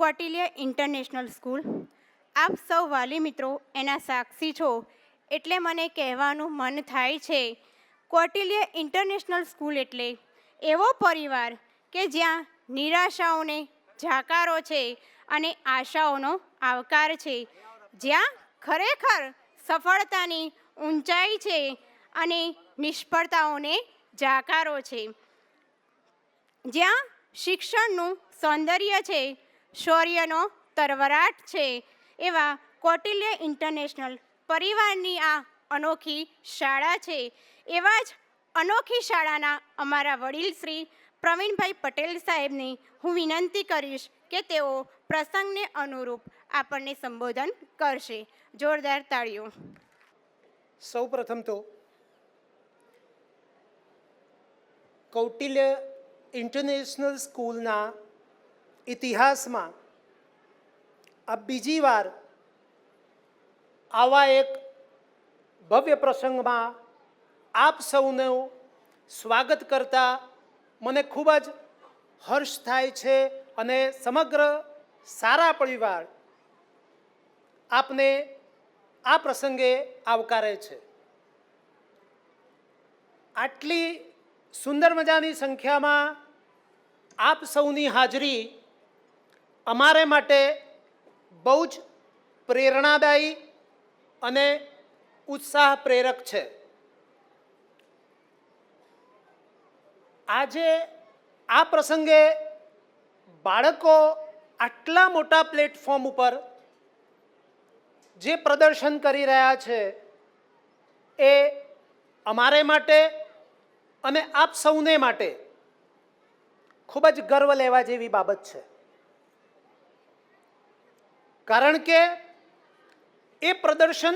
કોટિલિયા international school. આપ સૌ વાલી મિત્રો એના સાક્ષી છો એટલે મને કહેવાનું મન થાય છે. કોટિલિયા ઇન્ટરનેશનલ સ્કૂલ એટલે એવો પરિવાર કે જ્યાં નિરાશાઓને જાકારો છે અને આશાઓનો આવકાર છે. જ્યાં ખરેખર સફળતાની ઊંચાઈ છે અને નિષ્ફળતાઓને જાકારો છે. જ્યાં શિક્ષણનું સૌંદર્ય છે શૌર્યનો તરવરાટ છે. એવા કૌટિલ્ય ઇન્ટરનેશનલ પરિવારની આ અનોખી શાળા છે. એવા જ અનોખી શાળાના અમારા વડીલ શ્રી પ્રવીણભાઈ પટેલ સાહેબને હું વિનંતી કરીશ કે તેઓ પ્રસંગને અનુરૂપ આપણને સંબોધન કરશે. જોરદાર તાળીઓ. સૌ પ્રથમ તો કૌટિલ્ય ઇન્ટરનેશનલ સ્કૂલના ઇતિહાસમાં આ બીજી વાર આવા એક ભવ્ય પ્રસંગમાં આપ સૌનું સ્વાગત કરતા મને ખૂબ જ હર્ષ થાય છે અને સમગ્ર સારા પરિવાર આપને આ પ્રસંગે આવકારે છે. આટલી સુંદર મજાની સંખ્યામાં આપ સૌની હાજરી અમારે માટે બહુ જ પ્રેરણાદાયી અને ઉત્સાહ પ્રેરક છે. આજે આ પ્રસંગે બાળકો આટલા મોટા પ્લેટફોર્મ ઉપર જે પ્રદર્શન કરી રહ્યા છે એ અમારે માટે અને આપ સૌને માટે ખૂબ જ ગર્વ લેવા જેવી બાબત છે. કારણ કે એ પ્રદર્શન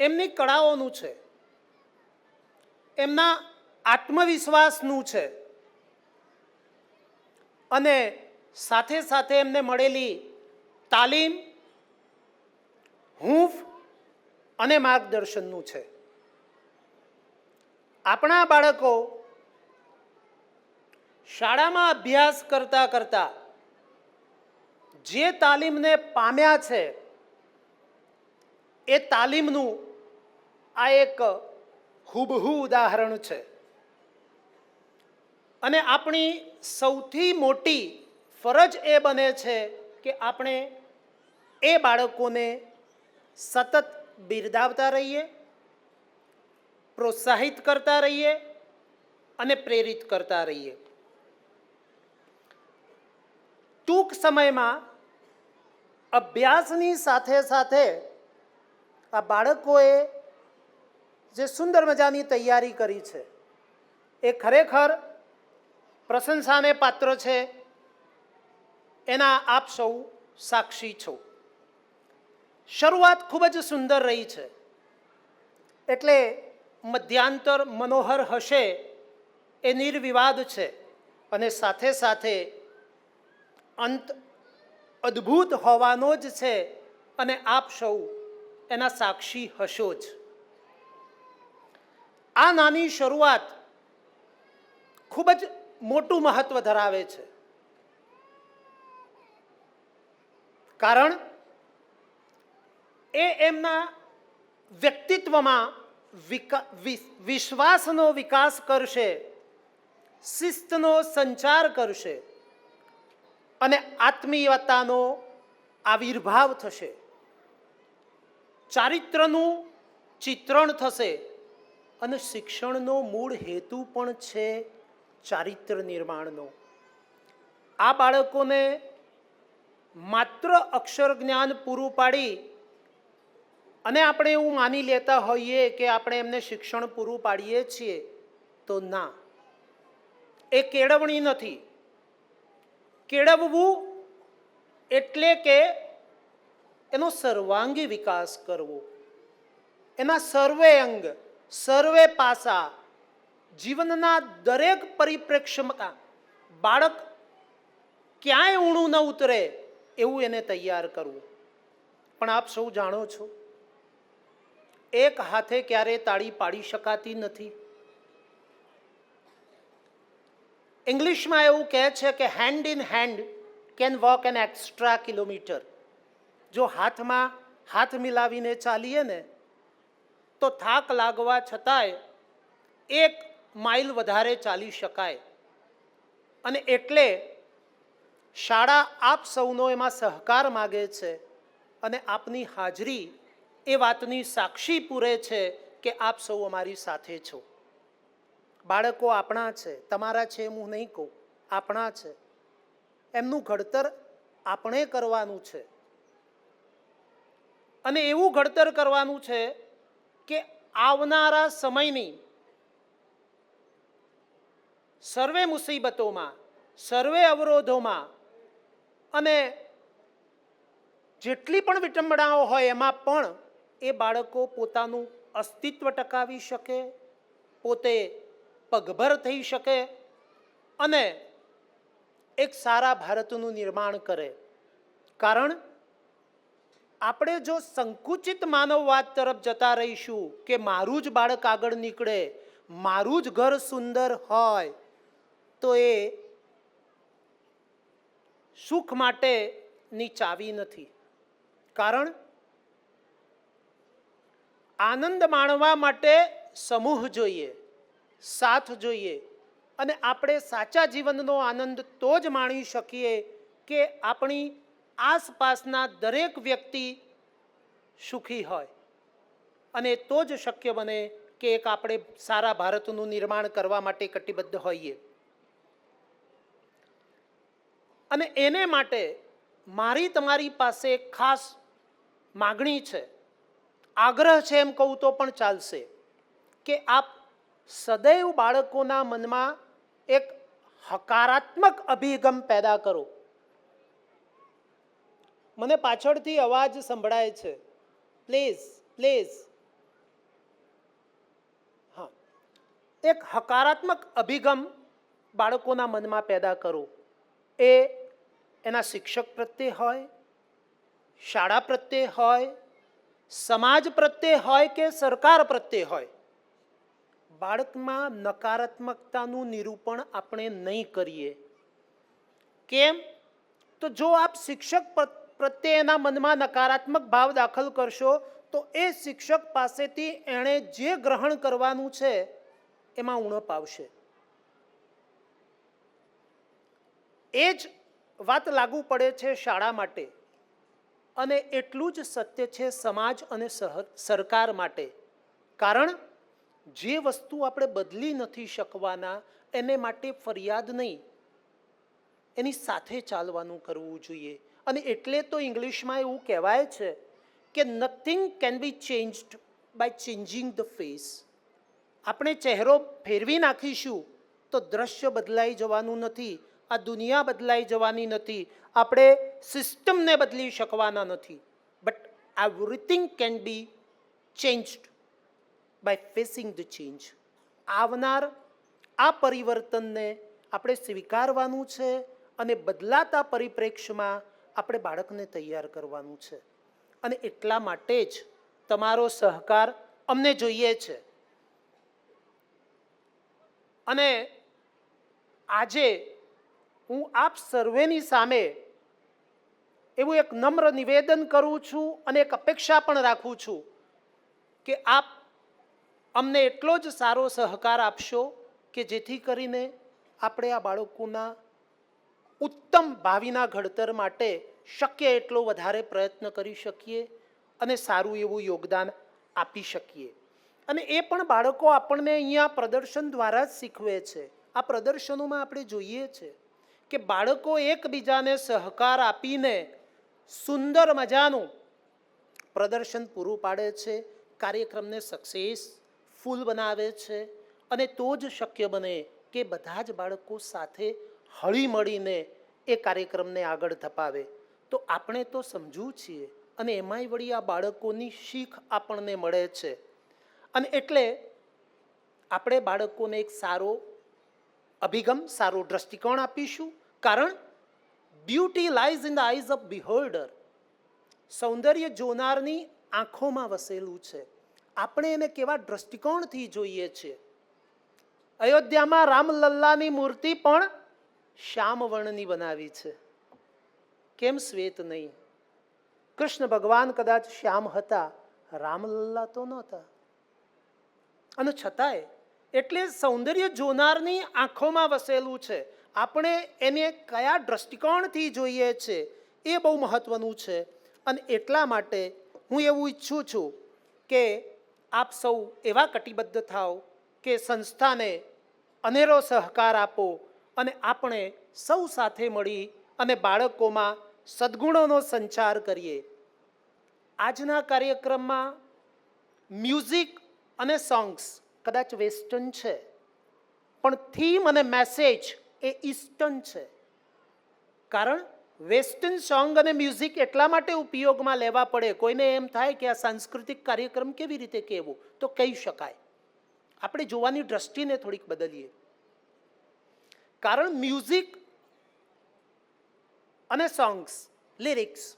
એમની કળાઓનું છે. એમના આત્મવિશ્વાસનું છે. અને સાથે સાથે એમને મળેલી તાલીમ, હૂંફ અને માર્ગદર્શનનું છે. આપણા બાળકો શાળામાં અભ્યાસ કરતા કરતા જે તાલીમને પામ્યા છે, એ તાલીમનું આ એક હુબહુ ઉદાહરણ છે. અને આપણી સૌથી મોટી ફરજ એ બને છે કે આપણે એ બાળકોને સતત બિરદાવતા રહીએ, પ્રોત્સાહિત કરતા રહીએ અને પ્રેરિત કરતા રહીએ. ટૂંક સમયમાં અભ્યાસની સાથે સાથે આ બાળકોએ જે સુંદર મજાની તૈયારી કરી છે, એ ખરેખર પ્રશંસાને પાત્ર છે, એના આપ સૌ સાક્ષી છો. શરૂઆત ખૂબ જ સુંદર રહી છે, એટલે મધ્યાંતર મનોહર હશે એ નિર્વિવાદ છે અને સાથે સાથે અંત અદ્ભુત હોવાનો જ છે અને આપ સૌ એના સાક્ષી હશો જ. આ નાની શરૂઆત ખૂબ જ મોટું મહત્વ ધરાવે છે. કારણ એ એમના વ્યક્તિત્વમાં વિશ્વાસનો વિકાસ કરશે, શિસ્તનો સંચાર કરશે. અને આત્મીયતાનો આવિર્ભાવ થશે. ચારિત્રનું ચિત્રણ થશે અને શિક્ષણનો મૂળ હેતુ પણ છે ચારિત્ર નિર્માણનો. આ બાળકોને માત્ર અક્ષર જ્ઞાન પૂરું પાડી અને આપણે એવું માની લેતા હોઈએ કે આપણે એમને શિક્ષણ પૂરું પાડીએ છીએ તો ના. એ કેળવણી નથી. કેળવવું એટલે કે એનો સર્વાંગી વિકાસ કરવો. એના સર્વે અંગ, સર્વે પાસા, જીવનના દરેક પરિપ્રેક્ષ્યમાં બાળક ક્યાંય ઊણું ન ઉતરે એવું એને તૈયાર કરવું. પણ આપ સૌ જાણો છો, એક હાથે ક્યારે તાળી પાડી શકાતી નથી. ઇંગ્લિશમાં એવું કહે છે કે hand in hand can walk an extra kilometre જો હાથમાં હાથ મિલાવીને ચાલીએ ને, તો થાક લાગવા છતાંય એક માઇલ વધારે ચાલી શકાય. અને એટલે શાળા આપ સૌનો એમાં સહકાર માગે છે અને આપની હાજરી એ વાતની સાક્ષી પૂરે છે કે આપ સૌ અમારી સાથે છો. બાળકો આપણા છે, તમારા છે એમ હું નહીં કહું, આપણા છે. એમનું ઘડતર આપણે કરવાનું છે. અને એવું ઘડતર કરવાનું છે કે આવનારા સમયની સર્વે મુસીબતોમાં, સર્વે અવરોધોમાં અને જેટલી પણ વિટંબણાઓ હોય એમાં પણ એ બાળકો પોતાનું અસ્તિત્વ ટકાવી શકે, પોતે પગભર થઈ શકે અને એક સારા ભારતનું નિર્માણ કરે. કારણ આપણે જો સંકુચિત માનવવાદ તરફ જતા રહીશું કે મારું જ બાળક આગળ નીકળે, મારું જ ઘર સુંદર હોય, તો એ સુખ માટેની ચાવી નથી. કારણ આનંદ માણવા માટે સમૂહ જોઈએ. સાથ જોઈએ અને આપણે સાચા જીવનનો આનંદ તો જ માણી શકીએ કે આપણી આસપાસના દરેક વ્યક્તિ સુખી હોય. અને તો જ શક્ય બને કે એક આપણે સારા ભારતનું નિર્માણ કરવા માટે કટિબદ્ધ હોઈએ. અને એને માટે મારી તમારી પાસે ખાસ માગણી છે. આગ્રહ છે એમ કહું તો પણ ચાલશે કે આપ સદૈવ બાળકોના મનમાં એક હકારાત્મક અભિગમ પેદા કરો. મને પાછળથી અવાજ સંભળાય છે. પ્લીઝ પ્લીઝ હા. એક હકારાત્મક અભિગમ બાળકોના મનમાં પેદા કરો. એ એના શિક્ષક પ્રત્યે હોય, શાળા પ્રત્યે હોય, સમાજ પ્રત્યે હોય કે સરકાર પ્રત્યે હોય? બાળકમાં નકારાત્મકતાનું નિરૂપણ આપણે નહીં કરીએ. કેમ? તો જો આપ શિક્ષક પ્ર- પ્રત્યે એના મનમાં નકારાત્મક ભાવ દાખલ કરશો, તો એ શિક્ષક પાસેથી એણે જે ગ્રહણ કરવાનું છે, એમાં ઉણપ આવશે. એ જ વાત લાગુ પડે છે શાળા માટે. અને એટલું જ સત્ય છે સમાજ અને સરકાર માટે. કારણ જે વસ્તુ આપણે બદલી નથી શકવાના, એને માટે ફરિયાદ નહીં. એની સાથે ચાલવાનું કરવું જોઈએ. અને એટલે તો ઇંગ્લિશમાં એવું કહેવાય છે કે nothing can be changed by changing the face આપણે ચહેરો ફેરવી નાખીશું તો દ્રશ્ય બદલાઈ જવાનું નથી, આ દુનિયા બદલાઈ જવાની નથી, આપણે સિસ્ટમને બદલી શકવાના નથી. But everything can be changed by facing the change આવનાર આ પરિવર્તનને આપણે સ્વીકારવાનું છે અને બદલાતા પરિપ્રેક્ષ્યમાં આપણે બાળકને તૈયાર કરવાનું છે. અને એટલા માટે જ તમારો સહકાર અમને જોઈએ છે. અને આજે હું આપ સર્વેની સામે એવું એક નમ્ર નિવેદન કરું છું અને એક અપેક્ષા પણ રાખું છું કે આપ અમને એટલો જ સારો સહકાર આપશો કે જેથી કરીને આપણે આ બાળકોના ઉત્તમ ભાવિના ઘડતર માટે શક્ય એટલો વધારે પ્રયત્ન કરી શકીએ અને સારું એવું યોગદાન આપી શકીએ. અને એ પણ બાળકો આપણને અહીંયા પ્રદર્શન દ્વારા જ શીખવે છે. આ પ્રદર્શનોમાં આપણે જોઈએ છે કે બાળકો એકબીજાને સહકાર આપીને સુંદર મજાનું પ્રદર્શન પૂરું પાડે છે, કાર્યક્રમને સક્સેસ ફૂલ બનાવે છે અને તો જ શક્ય બને કે બધા જ બાળકો સાથે હળી મળીને એ કાર્યક્રમને આગળ ધપાવે. તો આપણે તો સમજવું છીએ અને એમાંય વળી આ બાળકોની શીખ આપણને મળે છે. અને એટલે આપણે બાળકોને એક સારો અભિગમ, સારો દ્રષ્ટિકોણ આપીશું. કારણ beauty lies in the eyes of beholder. સૌંદર્ય જોનારની આંખોમાં વસેલું છે. આપણે એને કેવા દ્રષ્ટિકોણથી જોઈએ છીએ અયોધ્યામાં રામલલ્લાની મૂર્તિ પણ શ્યામ વર્ણની બનાવી છે. કેમ શ્વેત નહીં? કૃષ્ણ ભગવાન કદાચ શ્યામ હતા રામલલ્લા તો નહોતા. અને છતાંય એટલે સૌંદર્ય જોનારની આંખોમાં વસેલું છે. આપણે એને કયા દ્રષ્ટિકોણથી જોઈએ છે એ બહુ મહત્વનું છે. અને એટલા માટે હું એવું ઈચ્છું છું કે આપ સૌ એવા કટિબદ્ધ થાઓ કે સંસ્થાને અનેરો સહકાર આપો અને આપણે સૌ સાથે મળી અને બાળકોમાં સદ્ગુણોનો સંચાર કરીએ. આજના કાર્યક્રમમાં મ્યુઝિક અને સોંગ્સ કદાચ વેસ્ટર્ન છે, પણ થીમ અને મેસેજ એ ઈસ્ટર્ન છે. કારણ વેસ્ટર્ન સોંગ અને મ્યુઝિક એટલા માટે ઉપયોગમાં લેવા પડે, કોઈને એમ થાય કે આ સાંસ્કૃતિક કાર્યક્રમ કેવી રીતે કહેવું તો કહી શકાય. આપણે જોવાની દ્રષ્ટિને થોડીક બદલીએ. કારણ મ્યુઝિક અને સોંગ્સ, લિરિક્સ,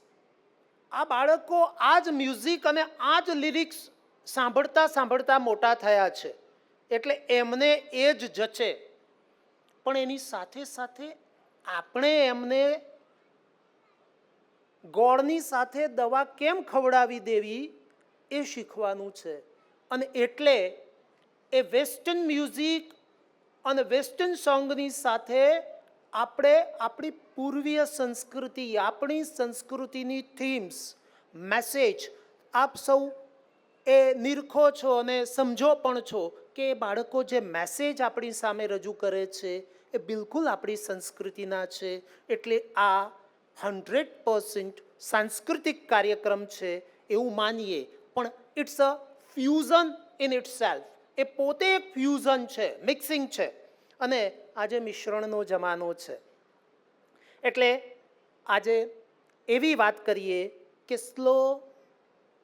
આ બાળકો આ જ મ્યુઝિક અને આ જ લિરિક્સ સાંભળતા સાંભળતા મોટા થયા છે. એટલે એમને એ જ જચે. પણ એની સાથે સાથે આપણે એમને ગોળની સાથે દવા કેમ ખવડાવી દેવી એ શીખવાનું છે. અને એટલે એ વેસ્ટર્ન મ્યુઝિક અને વેસ્ટર્ન સોંગની સાથે આપણે આપણી પૂર્વીય સંસ્કૃતિ, આપણી સંસ્કૃતિની થીમ્સ, મેસેજ આપ સૌ એ નિરખો છો અને સમજો પણ છો કે એ બાળકો જે મેસેજ આપણી સામે રજૂ કરે છે એ બિલકુલ આપણી સંસ્કૃતિના છે. એટલે આ હંડ્રેડ પર્સન્ટ સાંસ્કૃતિક કાર્યક્રમ છે એવું માનીએ. પણ it's a fusion in itself એ પોતે એક ફ્યુઝન છે, મિક્સિંગ છે. અને આજે મિશ્રણનો જમાનો છે. એટલે આજે એવી વાત કરીએ કે સ્લો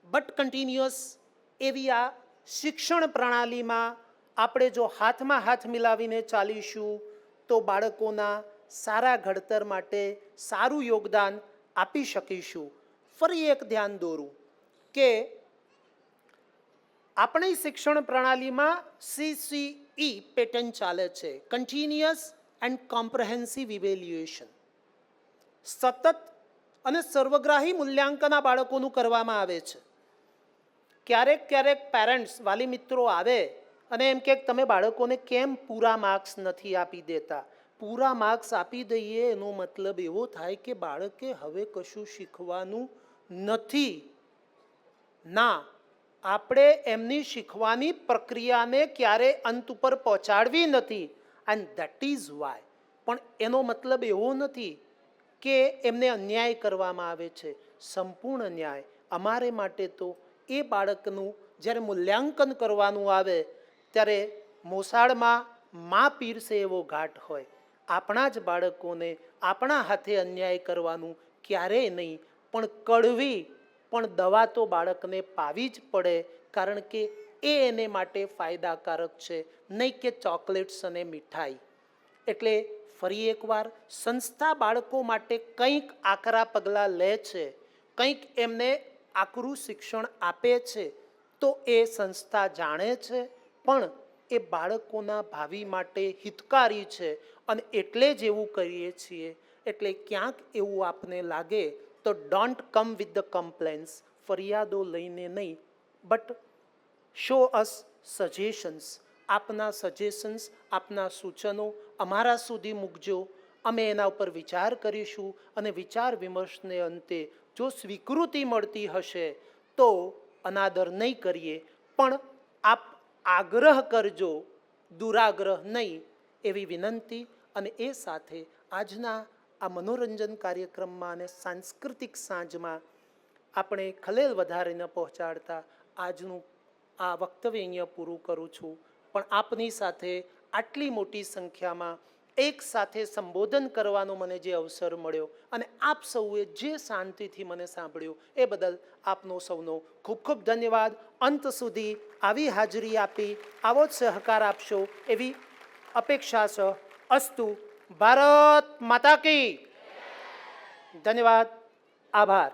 બટ કન્ટિન્યુઅસ એવી આ શિક્ષણ પ્રણાલીમાં આપણે જો હાથમાં હાથ મિલાવીને ચાલીશું, તો બાળકોના સારા ઘડતર માટે સારું યોગદાન આપી શકીશું. ફરી એક ધ્યાન દોરું કે આપણી શિક્ષણ પ્રણાલીમાં સીસીઈ પેટર્ન ચાલે છે. કન્ટિન્યુઅસ એન્ડ કોમ્પ્રહેન્સિવ ઇવેલ્યુએશન સતત અને સર્વગ્રાહી મૂલ્યાંકન આ બાળકોનું કરવામાં આવે છે. ક્યારેક ક્યારેક પેરેન્ટ્સ વાલી મિત્રો આવે અને એમ કે તમે બાળકોને કેમ પૂરા માર્ક્સ નથી આપી દેતા? પૂરા માર્ક્સ આપી દઈએ, એનો મતલબ એવો થાય કે બાળકે હવે કશું શીખવાનું નથી. ના, આપણે એમની શીખવાની પ્રક્રિયાને ક્યારે અંત ઉપર પહોંચાડવી નથી. એન્ડ દેટ ઇઝ વાય પણ એનો મતલબ એવો નથી કે એમને અન્યાય કરવામાં આવે છે. સંપૂર્ણ ન્યાય અમારે માટે તો એ બાળકનું જ્યારે મૂલ્યાંકન કરવાનું આવે, ત્યારે મોસાળમાં મા પીરસે એવો ઘાટ હોય. આપણા જ બાળકોને આપણા હાથે અન્યાય કરવાનું ક્યારેય નહીં, પણ કડવી, પણ દવા તો બાળકને પાવી જ પડે, કારણ કે એ એને માટે ફાયદાકારક છે, નહીં કે ચોકલેટ્સ અને મીઠાઈ. એટલે ફરી એકવાર, સંસ્થા બાળકો માટે કંઈક આકરા પગલાં લે છે, કંઈક એમને આકરું શિક્ષણ આપે છે, તો એ સંસ્થા જાણે છે, પણ એ બાળકોના ભાવિ માટે હિતકારી છે અને એટલે જ એવું કરીએ છીએ. એટલે ક્યાંક એવું આપને લાગે, તો don't come with the complaints ફરિયાદો લઈને નહીં. બટ શો અસ સજેશન્સ આપના સજેશન્સ આપના સૂચનો અમારા સુધી મૂકજો. અમે એના ઉપર વિચાર કરીશું અને વિચાર વિમર્શને અંતે જો સ્વીકૃતિ મળતી હશે, તો અનાદર નહીં કરીએ. પણ આપ આગ્રહ કરજો, દુરાગ્રહ નહીં. એવી વિનંતી અને એ સાથે આજના આ મનોરંજન કાર્યક્રમમાં અને સાંસ્કૃતિક સાંજમાં આપણે ખલેલ વધારે ન પહોંચાડતા આજનું આ વક્તવ્ય અહીંયા પૂરું કરું છું. પણ આપની સાથે આટલી મોટી સંખ્યામાં એક સાથે સંબોધન કરવાનો મને જે અવસર મળ્યો અને આપ સૌએ જે શાંતિથી મને સાંભળ્યું એ બદલ આપનો સૌનો ખૂબ ખૂબ ધન્યવાદ. અંત સુધી આવી હાજરી આપી આવો જ સહકાર આપશો એવી અપેક્ષા છે અસ્તુ ભારત માતા કી ધન્યવાદ આભાર